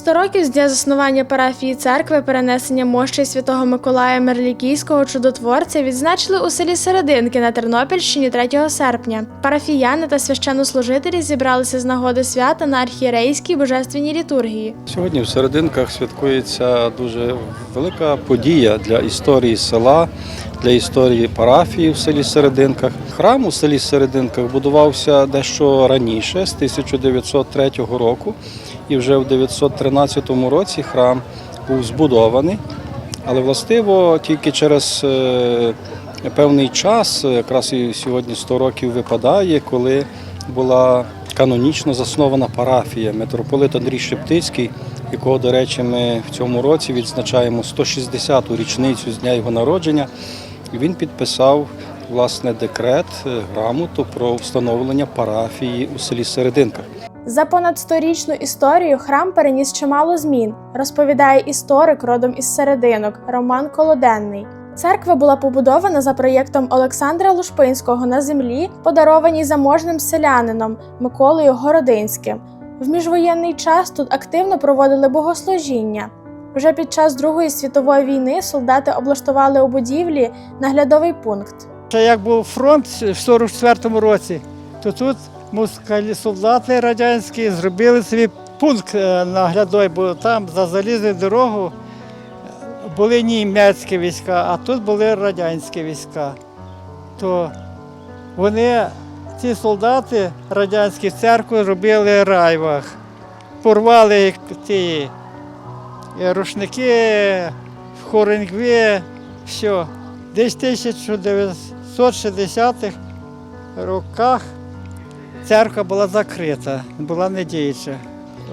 100 років з дня заснування парафії церкви перенесення мощей святого Миколая Мерлікійського чудотворця відзначили у селі Серединки на Тернопільщині 3 серпня. Парафіяни та священнослужителі зібралися з нагоди свята на архієрейській божественній літургії. Сьогодні в серединках святкується дуже велика подія для історії села, для історії парафії в селі Серединках. Храм у селі Серединках будувався дещо раніше, з 1903 року, і вже в 913 році храм був збудований. Але властиво тільки через е, певний час, якраз і сьогодні 100 років випадає, коли була канонічно заснована парафія митрополит Андрій Шептицький, якого, до речі, ми в цьому році відзначаємо 160-ту річницю з дня його народження. Він підписав власне декрет, е, грамоту про встановлення парафії у селі Серединках. За понад сторічну історію храм переніс чимало змін, розповідає історик родом із серединок Роман Колоденний. Церква була побудована за проєктом Олександра Лушпинського на землі, подарованій заможним селянином Миколою Городинським. В міжвоєнний час тут активно проводили богослужіння. Вже під час Другої світової війни солдати облаштували у будівлі наглядовий пункт. Ще як був фронт в 44-му році, то тут москалі солдати радянські зробили собі пункт е, наглядовий, бо там за залізною дорогу е, були німецькі війська, а тут були радянські війська. То вони, ці солдати радянські в церкву робили райвах, порвали ті е, рушники, хорингви, все. Десь 1960-х роках церква була закрита, була недіюча.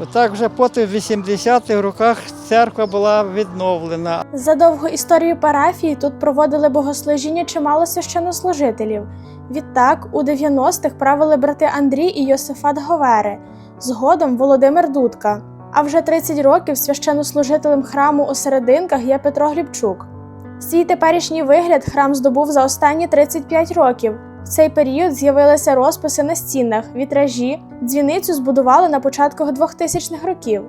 Отак вже потім в 80-х роках церква була відновлена. За довгу історію парафії тут проводили богослужіння чимало священнослужителів. Відтак, у 90-х правили брати Андрій і Йосифат Говери, згодом Володимир Дудка. А вже 30 років священнослужителем храму у серединках є Петро Глібчук. Свій теперішній вигляд храм здобув за останні 35 років. В цей період з'явилися розписи на стінах, вітражі, дзвіницю збудували на початку 2000-х років.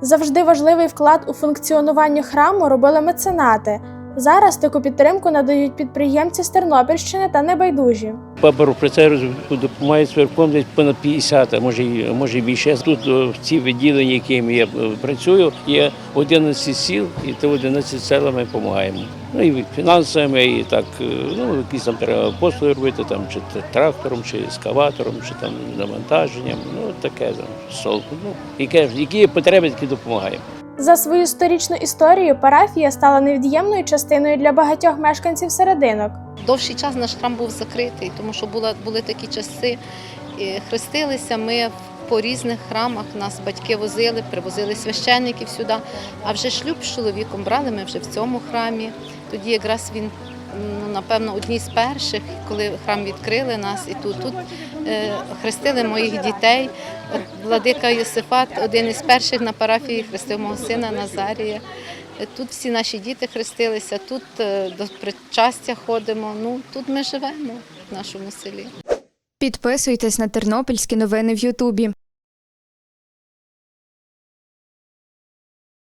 Завжди важливий вклад у функціонування храму робили меценати. Зараз таку підтримку надають підприємці з Тернопільщини та небайдужі. Папа Процеру допомагає десь понад 50, а може, може більше. Тут в ці відділення, якими я е, працюю, є 11 сіл, і то 11 селам ми допомагаємо. Ну і фінансами, і так, е, ну, якісь там треба послуги робити, там, чи трактором, чи ескаватором, чи там навантаженням, ну таке там, сол. Ну, яке, які є потреби, такі допомагаємо. За свою сторічну історію парафія стала невід'ємною частиною для багатьох мешканців серединок. Довший час наш храм був закритий, тому що була, були такі часи. Хрестилися ми по різних храмах. Нас батьки возили, привозили священників сюди. А вже шлюб з чоловіком брали ми вже в цьому храмі. Тоді якраз він, ну, напевно, одні з перших, коли храм відкрили нас, і тут, тут е, хрестили моїх дітей. Владика Йосифат, один із перших на парафії, хрестив мого сина Назарія. Е, Тут всі наші діти хрестилися, тут е, до причастя ходимо. Ну тут ми живемо в нашому селі. Підписуйтесь на тернопільські новини в Ютубі.